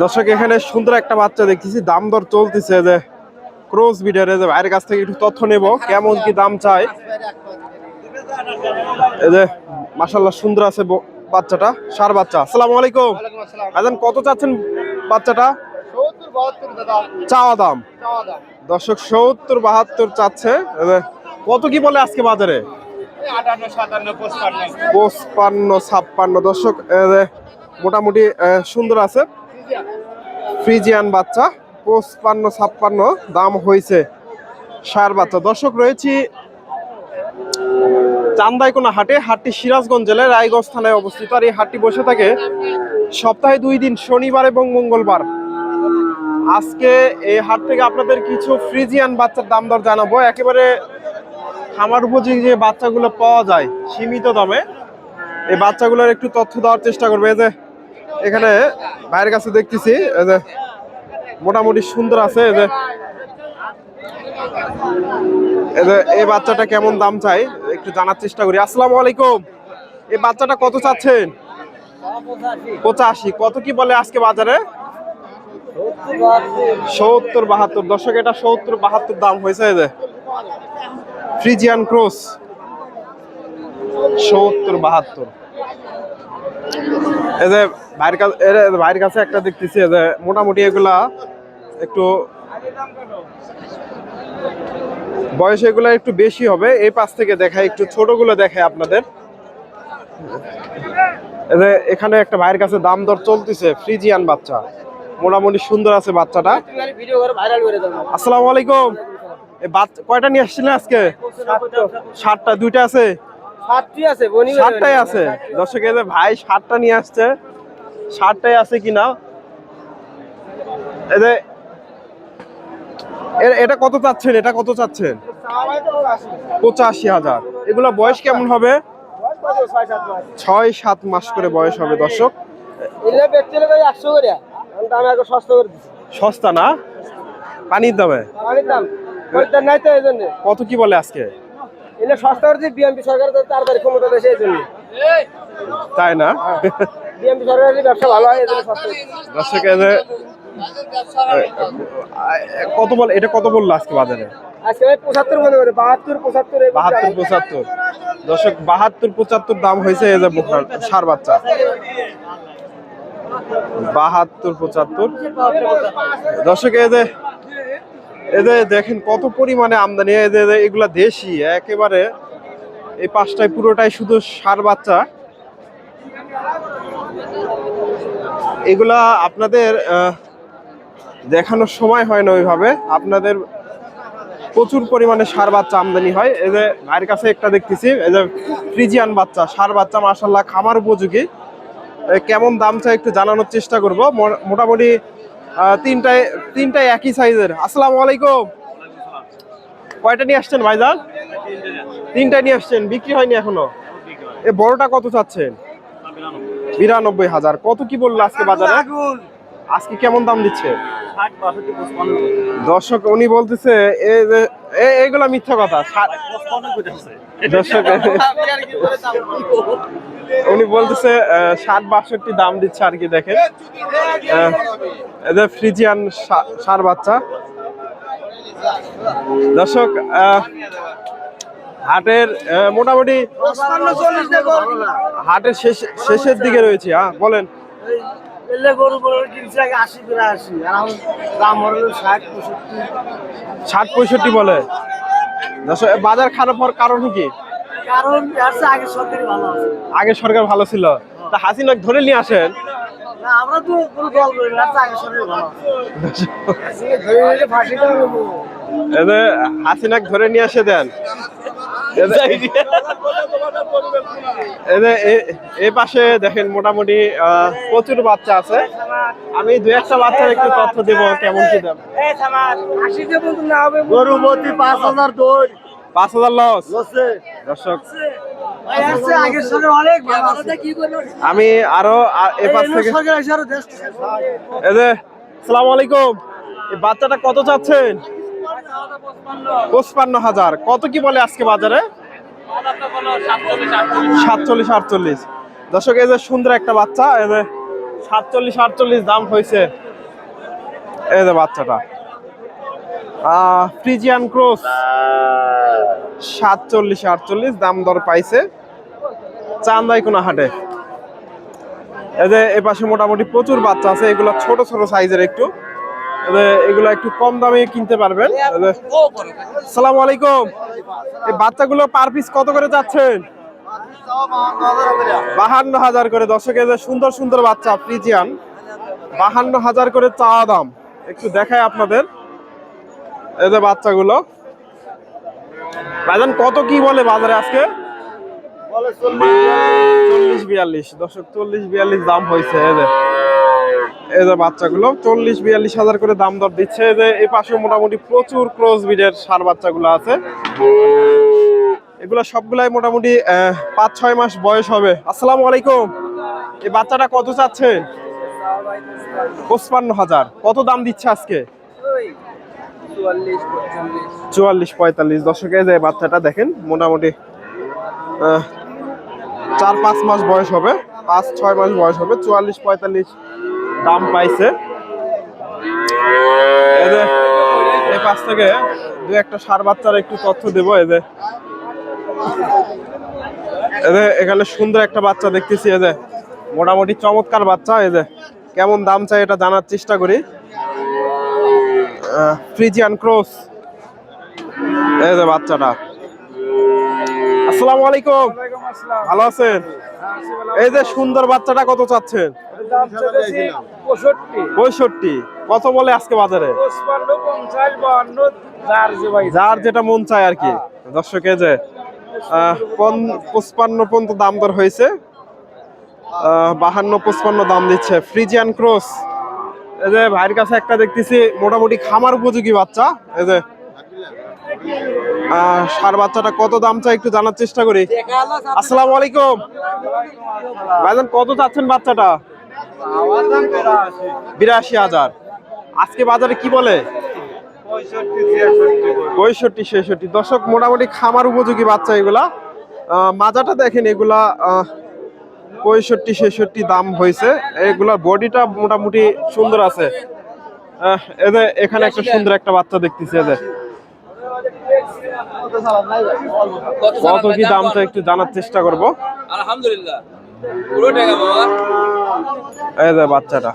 দর্শক এখানে সুন্দর একটা বাচ্চা দেখতেছি। দাম দর চলতেছে যে ক্রস বিডারে যে ভাইয়ের কাছ থেকে একটু তথ্য নেব কেমন কি দাম চাই। এই যে মাসাল্লাহ সুন্দর আছে বাচ্চাটা সার বাচ্চা। আসসালামু আলাইকুম। আজান কত চাচ্ছেন বাচ্চাটা? চাওয়া দাম। দর্শক সত্তর বাহাত্তর চাচ্ছে। কত কি বলে আজকে বাজারে? পঁচপান্ন, ছাপ্পান্ন। দর্শক মোটামুটি সুন্দর আছে। ফ্রিজিয়ান বাচ্চা, পঁচপান্ন, ছাপ্পান্ন, দাম হয়েছে সার বাচ্চা দর্শক, রয়েছি চান্দাইকোনা হাটে, হাটটি সিরাজগঞ্জ জেলায় রায়গঞ্জ থানায় অবস্থিত। আর এই হাটটি বসে থাকে সপ্তাহে দুই দিন, শনিবার এবং মঙ্গলবার। আজকে এই হাট থেকে আপনাদের কিছু ফ্রিজিয়ান বাচ্চার দাম দর জানাব। একেবারে খামার উপযোগী যে বাচ্চাগুলো পাওয়া যায় সীমিত দামে, এই বাচ্চাগুলোর একটু তথ্য দেওয়ার চেষ্টা করবে। যে এখানে ভাইয়ের কাছে দেখতেছি যে মোটামুটি সুন্দর আছে, এই যে এই বাচ্চাটা কেমন দাম চাই একটু জানার চেষ্টা করি। আসসালামু আলাইকুম। এই বাচ্চাটা কত চাচ্ছেন? পঁচাশি। কত কি বলে আজকে বাজারে? সত্তর বাহাত্তর। দর্শক, এটা সত্তর বাহাত্তর দাম হয়েছে যে। ফ্রিজিয়ান ক্রস সত্তর বাহাত্তর। এই যে ভাইয়ের কাছে ভাইয়ের কাছে একটা দেখতেছি এই যে মোটামুটি এগুলা একটু বয়স এগুলা একটু বেশি হবে। এই পাশ থেকে দেখায় একটু ছোটগুলো দেখায় আপনাদের। এখানে একটা ভাইয়ের কাছে দাম দর চলতেছে ফ্রিজিয়ান বাচ্চা। মোটামুটি সুন্দর আছে বাচ্চাটা। আসসালামু আলাইকুম। কয়টা নিয়ে আসছিলেন আজকে? সাতটা দুইটা আছে? সাতটাই আছে। দর্শক ভাই সাতটা নিয়ে আসছে সাতটাই আছে কিনা? এই যে এটা কত চাচ্ছেন? এটা কত চাচ্ছেন? পঁচাশি হাজার। এগুলা বয়স কেমন হবে? ছয় সাত মাস করে বয়স হবে দর্শক। সস্তা না? পানির দামে? পানির দাম। নাই তো এই জন্য কত কি বলে আজকে? এলে সস্তা করে দিচ্ছি বিএমপি সরকার তো তাড়াতাড়ি ক্ষমতা দেশে এই জন্য তাই না? বিএমপি সরকারের ব্যবসা ভালো হয় এই জন্য সস্তা। দর্শক কত বল এটা কত বলল আজকে বাজারে? আজকে ভাই পঁচাত্তর মনে করে বাহাত্তর পঁচাত্তর এই বাহাত্তর পঁচাত্তর। দর্শক বাহাত্তর পঁচাত্তর দাম হয়েছে এই যে বোকার সার বাচ্চা। বাহাত্তর পঁচাত্তর। দর্শক এই যে যে দেখেন কত পরিমাণে আমদানি। যে এগুলা দেশি, একেবারে এই পাঁচটায় পুরোটাই শুধু সার বাচ্চা। এগুলা আপনাদের দেখানোর সময় হয় না ওইভাবে। আপনাদের প্রচুর পরিমাণে সার বাচ্চা আমদানি হয়। এই যে ভাইয়ের কাছে একটা দেখতেছি এই যে ফ্রিজিয়ান বাচ্চা, সার বাচ্চা মার্শাল্লাহ খামার উপযোগী। কেমন দাম চাই একটু জানানোর চেষ্টা করব। মোটামুটি তিনটায় তিনটায় একই সাইজের। আসসালামু আলাইকুম। কয়টা নিয়ে আসছেন ভাইজান? তিনটা নিয়ে আসছেন বিক্রি হয়নি এখনও? এ বড়টা কত চাচ্ছেন? বিরানব্বই হাজার। কত কি বলল আজকে বাজারে? আজকে কেমন দাম দিচ্ছে? দর্শক উনি বলতেছে এই যে এ- এগুলা মিথ্যা কথা। দর্শক উনি বলতেছে ষাট বাষট্টি দাম দিচ্ছে আর কি দেখেন। ফ্রিজিয়ান সার বাচ্চা। দর্শক হাটের মোটামুটি হাটের শেষ শেষের দিকে রয়েছে হ্যাঁ বলেন। এলে গরু গরু কিনছে আগে আশি করে আশি। আর এখন দাম হলো ষাট পঁয়ষট্টি। ষাট পঁয়ষট্টি বলে? বাজার খারাপ হওয়ার কারণ কি? কারণ আছে আগে সরকারি ভালো আছে। আগে সরকার ভালো ছিল। তা হাসিনা ধরে নিয়ে আসেন। না আমরা তো কোনো দল করি না আগে সরকারি ভালো আছে। আজকে ধরে নিলে ফাঁসি দেওয়া নেব এদের হাসিনাক ধরে নিয়ে আসে দেন। এই পাশে দেখেন মোটামুটি প্রচুর বাচ্চা আছে। আমি দু একটা বাচ্চার একটু তথ্য দেব কেমন কি দাম। গরু পাঁচ হাজার পাঁচ হাজার লস। দর্শক আমি আরও আ- এ পাশ থেকে সরকার এসে আরও দেশ এই যে সালাম আলাইকুম। বাচ্চাটা কত চাচ্ছেন? পঁচপান্ন হাজার। কত কি বলে আজকে বাজারে? সাতচল্লিশ আটচল্লিশ। দর্শক, এই যে সুন্দর একটা বাচ্চা, এই যে সাতচল্লিশ আটচল্লিশ দাম হয়েছে। এই যে বাচ্চাটা। Friesian cross. সাতচল্লিশ আটচল্লিশ দাম দর পাইছে চান্দাই কোনো হাটে। এই যে এ পাশে মোটামুটি প্রচুর বাচ্চা আছে, এগুলো ছোট ছোট সাইজের একটু। এগুলো একটু কম দামে কিনতে পারবেন। সালাম আলাইকুম। এই বাচ্চাগুলো পার পিস কত করে যাচ্ছেন বাহান্ন হাজার করে। দর্শক সুন্দর সুন্দর বাচ্চা ফ্রিজিয়ান বাহান্ন হাজার করে চাওয়া দাম। একটু দেখায় আপনাদের। এই যে বাচ্চাগুলো। ভাইজান, কত কি বলে বাজারে আজকে? চল্লিশ বিয়াল্লিশ। দর্শক, চল্লিশ বিয়াল্লিশ দাম হয়েছে। এই যে এই যে বাচ্চাগুলো, চল্লিশ, বিয়াল্লিশ হাজার করে দাম দর দিচ্ছে। যে এই পাশে মোটামুটি প্রচুর ক্রস বিডের সার বাচ্চাগুলো আছে। এগুলো সবগুলাই মোটামুটি পাঁচ, ছয় মাস বয়স হবে। আসসালামু আলাইকুম। এই বাচ্চাটা কত চাচ্ছেন পঁচপান্ন হাজার। কত দাম দিচ্ছে আজকে? চুয়াল্লিশ, পঁয়তাল্লিশ। দশকে যে বাচ্চাটা দেখেন, মোটামুটি চার, পাঁচ মাস বয়স হবে। পাঁচ, ছয় মাস বয়স হবে। চুয়াল্লিশ, পঁয়তাল্লিশ দাম পাইছে। এই পাশ থেকে দু একটা সার বাচ্চার একটু তথ্য দেবো এই যে। এই যে এখানে সুন্দর একটা বাচ্চা দেখতেছি এই যে। মোটামুটি চমৎকার বাচ্চা এই যে। কেমন দাম চাই এটা জানার চেষ্টা করি। ফ্রিজিয়ান ক্রস এই যে বাচ্চাটা। আসসালামু আলাইকুম। ভালো আছেন? এই যে সুন্দর বাচ্চাটা কত চাচ্ছেন? পঁয়ষট্টি। কত বলে আজকে বাজারে? যার যেটা মন চায় আর কি। দর্শকে যে পঁচপান্ন পর্যন্ত দাম দর হয়েছে। আহ, বাহান্ন পঁচপান্ন দাম দিচ্ছে ফ্রিজিয়ান ক্রস। এই যে ভাইয়ের কাছে একটা দেখতেছি মোটামুটি খামার উপযোগী বাচ্চা। এই যে সার বাচ্চাটা কত দাম চাই একটু জানার চেষ্টা করি। আসসালামু আলাইকুম। ভাইজান কত চাচ্ছেন বাচ্চাটা? বিরাশি হাজার। আজকে বাজারে কি বলে? পঁয়ষট্টি ছেষট্টি। দর্শক মোটামুটি খামার উপযোগী বাচ্চা এগুলা। মাজাটা দেখেন এগুলা পঁয়ষট্টি ছেষট্টি দাম হয়েছে। এগুলার বডিটা মোটামুটি সুন্দর আছে। এদের এখানে একটা সুন্দর একটা বাচ্চা দেখতেছি এদের কত কি দামটা একটু জানার চেষ্টা করব। আলহামদুলিল্লাহ। পুরো টাকা বাবা। এই যে বাচ্চাটা।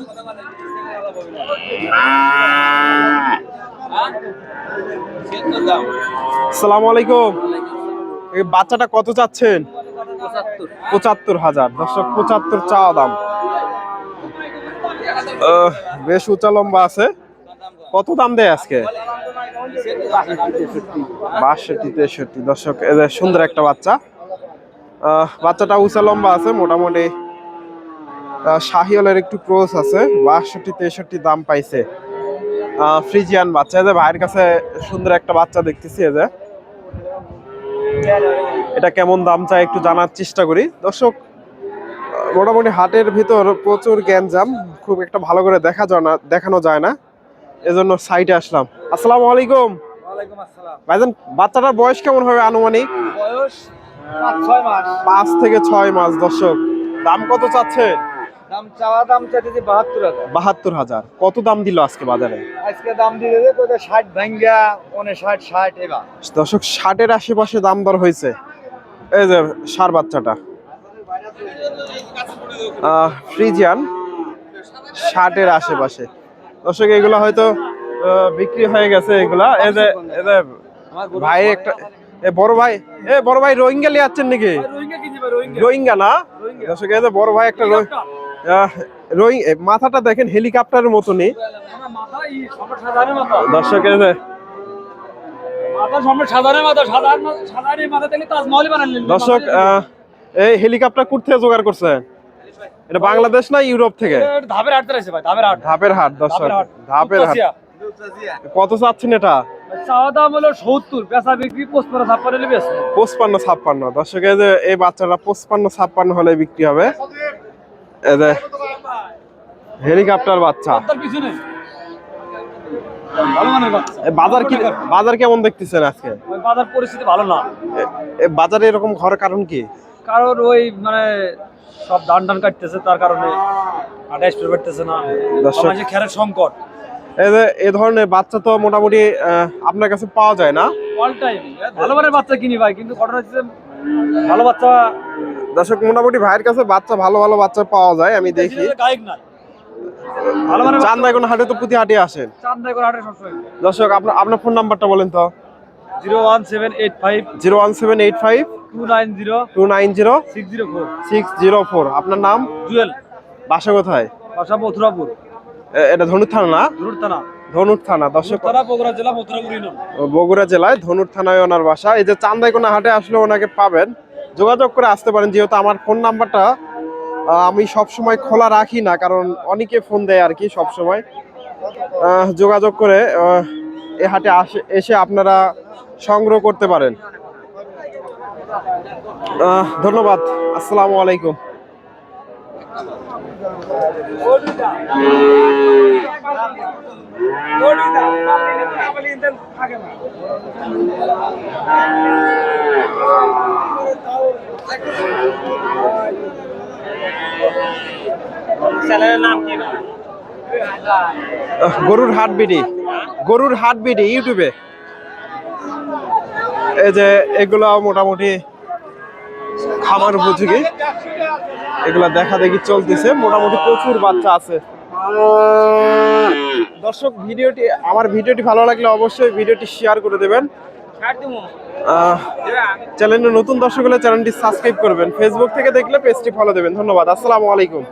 আলাইকুম। কত চাচ্ছেন? পঁচাত্তর। হাজার। দর্শক পঁচাত্তর চাওয়া দাম। বেশ উঁচা লম্বা আছে। কত দাম দেয় আজকে? বাষট্টি তেষট্টি। দর্শক এদের সুন্দর একটা বাচ্চা। বাচ্চাটা উঁচা লম্বা আছে মোটামুটি আহ, শাহিওয়ালের একটু ক্রোস আছে বাষট্টি তেষট্টি দাম পাইছে। ফ্রিজিয়ান বাচ্চা এদের ভাইয়ের কাছে সুন্দর একটা বাচ্চা দেখতেছি এদের এটা কেমন দাম চাই একটু জানার চেষ্টা করি। দর্শক মোটামুটি হাটের ভিতর প্রচুর গ্যাঞ্জাম খুব একটা ভালো করে দেখা যায় না দেখানো যায় না। এজন্য সাইডে আসলাম। আসসালামু আলাইকুম। ভাইজান বাচ্চাটার বয়স কেমন হবে আনুমানিক? বয়স পাঁচ থেকে ছয় মাস দর্শক। দাম কত চাচ্ছে দাম চাওয়া দাম চাইতেছি বাহাত্তর হাজার। বাহাত্তর হাজার। কত দাম দিল আজকে বাজারে? আজকে দাম কোথায় ষাট ভাঙ্গা পনে ষাট ষাট এবার। দর্শক ষাটের আশেপাশে দাম দর হয়েছে। এই যে সার বাচ্চাটা। ফ্রিজিয়ান। ষাটের আশেপাশে। দর্শক এগুলো হয়তো বিক্রি হয়ে গেছে এগুলা। এই যে ভাই একটা এ বড় ভাই এ বড় ভাই রোহিঙ্গা যাচ্ছেন নাকি? রোহিঙ্গা না? দর্শক এই যে বড় ভাই একটা রোহি- মাথাটা দেখেন হেলিকপ্টারের মতনই। দর্শক দর্শক এই হেলিকপ্টার কোথা থেকে জোগাড় করছে এটা বাংলাদেশ না ইউরোপ থেকে? ধাপের হাট ধাপের হাট। দর্শক। ধাপের হাট। ধাপের হাট। কত চাচ্ছেন এটা? চাওয়া দাম হলো সত্তর বেচা বিক্রি পঁচপান্ন ছাপ্পান্ন হলে বেশ পঁচপান্ন ছাপ্পান্ন। দর্শক এই যে এই বাচ্চাটা পঁচপান্ন ছাপ্পান্ন হলে বিক্রি হবে। যে হেলিকপ্টার বাচ্চা। পিছনে। বাজার কি বাজার কেমন দেখতেছেন আজকে? বাজার পরিস্থিতি ভালো না। বাজারে এরকম ঘর কারণ কি? কারণ ওই মানে সব ধান টান কাটতেছে তার কারণে আঠাইশ পেয়ে না। দর্শক। খেরের সংকট। এ ধরনের বাচ্চা তো মোটামুটি আপনার কাছে পাওয়া যায় না। অল টাইম ভালো মানের বাচ্চা কিনি ভাই কিন্তু ঘটনা হচ্ছে ভালো বাচ্চা দর্শক মোটামুটি ভাইয়ের কাছে বাচ্চা ভালো ভালো বাচ্চা পাওয়া যায় আমি দেখি। গায়ক কোনো হাটে তো প্রতি হাটে আসেন চান্দাই হাটে সবসময়। দর্শক আপনার আপনার ফোন নাম্বারটা বলেন তো। Zero one seven eight five zero one seven eight five two nine zero two nine zero six zero four. Six zero four. আপনার নাম? জুয়েল। বাসা কোথায়? বাসা মথুরাপুর। এটা ধনুর থানা না? থানা। ধনুর থানা দর্শক বগুড়া জেলা বগুড়া জেলায় ধনুর থানায় ওনার বাসা। এই যে চান্দাইকোনা হাটে আসলে ওনাকে পাবেন। যোগাযোগ করে আসতে পারেন যেহেতু আমার ফোন নাম্বারটা আমি সব সময় খোলা রাখি না কারণ অনেকে ফোন দেয় আর কি সব সময় যোগাযোগ করে এ হাটে আসে এসে আপনারা সংগ্রহ করতে পারেন। ধন্যবাদ। আসসালামু আলাইকুম। গরুর হাট বিডি। গরুর হাট বিডি, ইউটিউবে। এই যে এগুলো মোটামুটি খামার উপযোগী। এগুলা দেখা দেখি চলতেছে। মোটামুটি প্রচুর বাচ্চা আছে। দর্শক ভিডিওটি আমার ভিডিওটি ভালো লাগলে অবশ্যই ভিডিওটি শেয়ার করে দেবেন। চ্যানেলে নতুন দর্শক হলে চ্যানেলটি সাবস্ক্রাইব করবেন। ফেসবুক থেকে দেখলে পেজটি ফলো দেবেন। ধন্যবাদ। আসসালামু আলাইকুম।